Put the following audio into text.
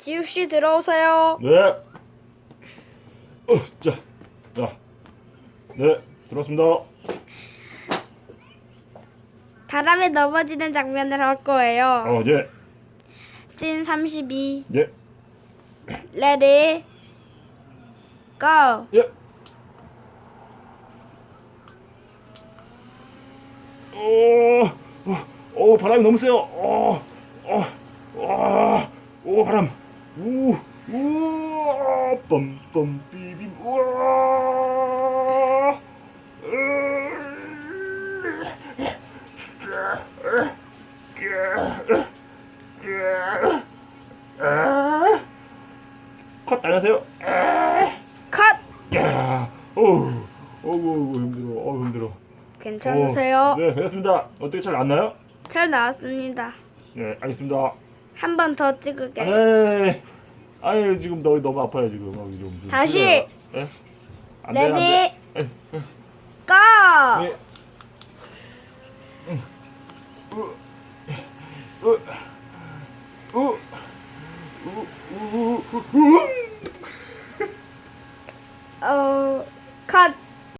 지우 씨 들어오세요. 네. 어, 자, 자, 네, 들어왔습니다. 다람에 넘어지는 장면을 할 거예요. 어, 예, 씬 32. 예, 레디. 고. 예. 오, 어, 오, 바람이 너무 세요. 어, 어, 와, 오, 바람. 우, 우, 뻔뻔 비빔. 우와. 컷 안녕하세요. 컷. 야, 어우, 어우, 힘들어, 어우 힘들어. 괜찮으세요? 어, 네, 괜찮습니다. 어떻게 잘 났나요? 잘 나왔습니다. 네, 알겠습니다. 한 번 더 찍을게. 에이, 아유 지금 너 너무 아파요 지금. 어, 좀, 좀 다시. 쉬어요. 예? 안 돼, 안 돼. 레디. 고. 예. 음. 어,